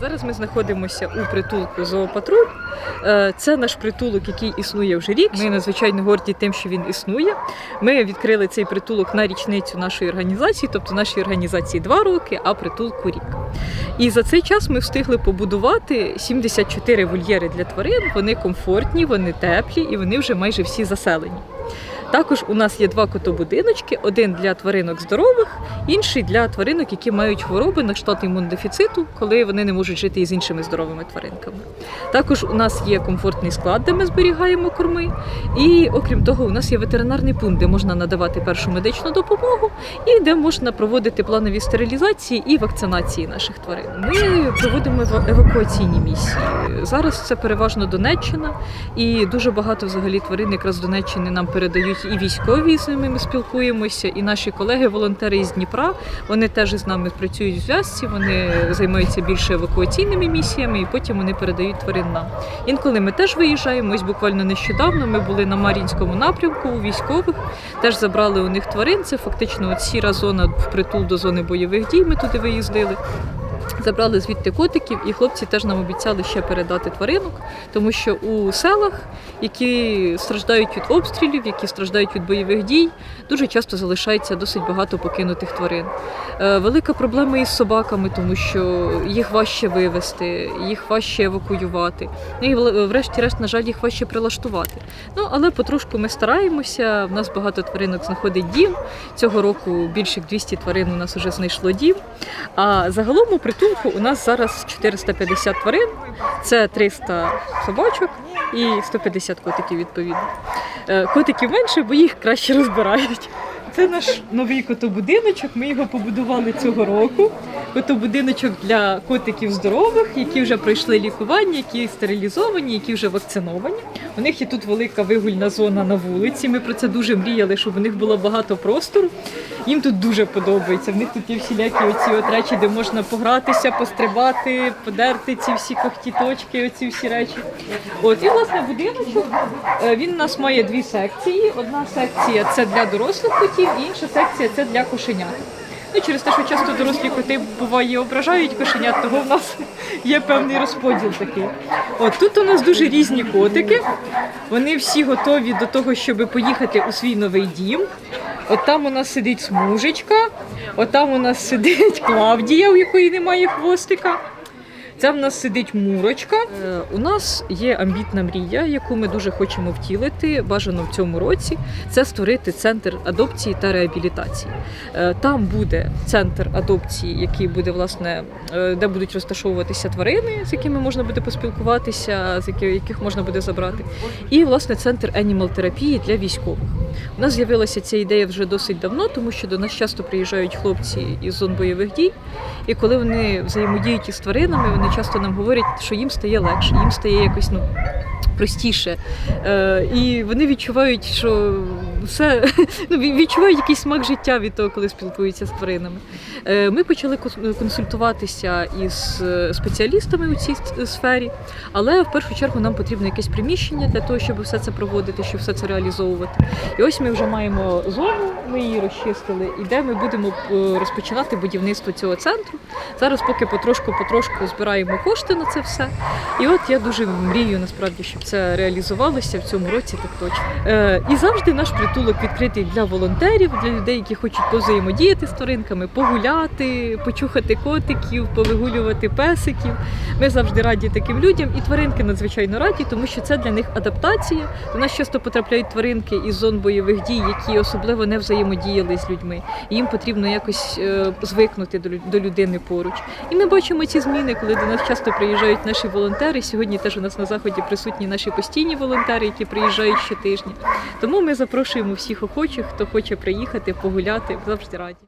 Зараз ми знаходимося у притулку Зоопатруль. Е, Це наш притулок, який існує вже рік. Ми надзвичайно горді тим, що він існує. Ми відкрили цей притулок на річницю нашої організації, тобто нашій організації два роки, а притулку рік. І за цей час ми встигли побудувати 74 вольєри для тварин. Вони комфортні, вони теплі і вони вже майже всі заселені. Також у нас є два котобудиночки: один для тваринок здорових, інший для тваринок, які мають хвороби на кшталт імунодефіциту, коли вони не можуть жити із іншими здоровими тваринками. Також у нас є комфортний склад, де ми зберігаємо корми. І окрім того, у нас є ветеринарний пункт, де можна надавати першу медичну допомогу і де можна проводити планові стерилізації і вакцинації наших тварин. Ми проводимо евакуаційні місії. Зараз це переважно Донеччина, і дуже багато взагалі тварин якраз з Донеччини нам передають і військові з ними ми спілкуємося, і наші колеги-волонтери із Дніпра. Вони теж з нами працюють в зв'язці. Вони займаються більше евакуаційними місіями, і потім вони передають тварин нам. Інколи ми теж виїжджаємо. Ось буквально нещодавно ми були на Мар'їнському напрямку у військових. Теж забрали у них тварин. Це фактично от сіра зона впритул до зони бойових дій. Ми туди виїздили. Забрали звідти котиків, і хлопці теж нам обіцяли ще передати тваринок, тому що у селах, які страждають від обстрілів, які страждають від бойових дій, дуже часто залишається досить багато покинутих тварин. Е, Велика проблема із собаками, тому що їх важче вивезти, їх важче евакуювати. Ну і врешті-решт, на жаль, їх важче прилаштувати. Ну але потрошку ми стараємося. В нас багато тваринок знаходить дім. Цього року більше як 200 тварин у нас вже знайшло дім. А загалом у притулку у нас зараз 450 тварин, це 300 собачок і 150 котиків відповідно. Е, Котиків менше, бо їх краще розбирають. Це наш новий котобудиночок. Ми його побудували цього року. Котобудиночок для котиків здорових, які вже пройшли лікування, які стерилізовані, які вже вакциновані. У них є тут велика вигульна зона на вулиці. Ми про це дуже мріяли, щоб у них було багато простору. Їм тут дуже подобається. В них тут є всілякі оці от речі, де можна погратися, пострибати, подерти ці всі когтіточки, оці всі речі. От і власне будиночок. е, Він у нас має дві секції. Одна секція це для дорослих котів, інша секція це для кошенят. Ну, через те, що часто дорослі коти буває ображають кошенят, того в нас є певний розподіл такий. От тут у нас дуже різні котики. Вони всі готові до того, щоб поїхати у свій новий дім. От там у нас сидить смужечка, от там у нас сидить Клавдія, у якої немає хвостика. Це в нас сидить мурочка. Е, У нас є амбітна мрія, яку ми дуже хочемо втілити, бажано в цьому році. Це створити центр адопції та реабілітації. Е, Там буде центр адопції, який буде власне, е, де будуть розташовуватися тварини, з якими можна буде поспілкуватися, з яких, можна буде забрати. І власне центр енімал терапії для військових. У нас з'явилася ця ідея вже досить давно, тому що до нас часто приїжджають хлопці із зон бойових дій. І коли вони взаємодіють із тваринами, вони часто нам говорять, що їм стає легше, їм стає якось ну. Простіше, Е, і вони відчувають, що все ну, відчувають якийсь смак життя від того, коли спілкуються з тваринами. Е, Ми почали консультуватися із е, спеціалістами у цій сфері, але в першу чергу нам потрібно якесь приміщення для того, щоб все це проводити, щоб все це реалізовувати. І ось ми вже маємо зону, ми її розчистили, і де ми будемо е, розпочинати будівництво цього центру. Зараз поки потрошку-потрошку збираємо кошти на це все. І от я дуже мрію насправді, щоб це реалізувалося в цьому році, так точно. І завжди наш притулок відкритий для волонтерів, для людей, які хочуть повзаємодіяти з тваринками, погуляти, почухати котиків, повигулювати песиків. Ми завжди раді таким людям, і тваринки надзвичайно раді, тому що це для них адаптація. До нас часто потрапляють тваринки із зон бойових дій, які особливо не взаємодіяли з людьми. І їм потрібно якось е, звикнути до, людини поруч. І ми бачимо ці зміни, коли до нас часто приїжджають наші волонтери. Сьогодні теж у нас на заході присутні наші постійні волонтери, які приїжджають щотижня. Тому ми запрошуємо всіх охочих, хто хоче приїхати, погуляти, завжди раді.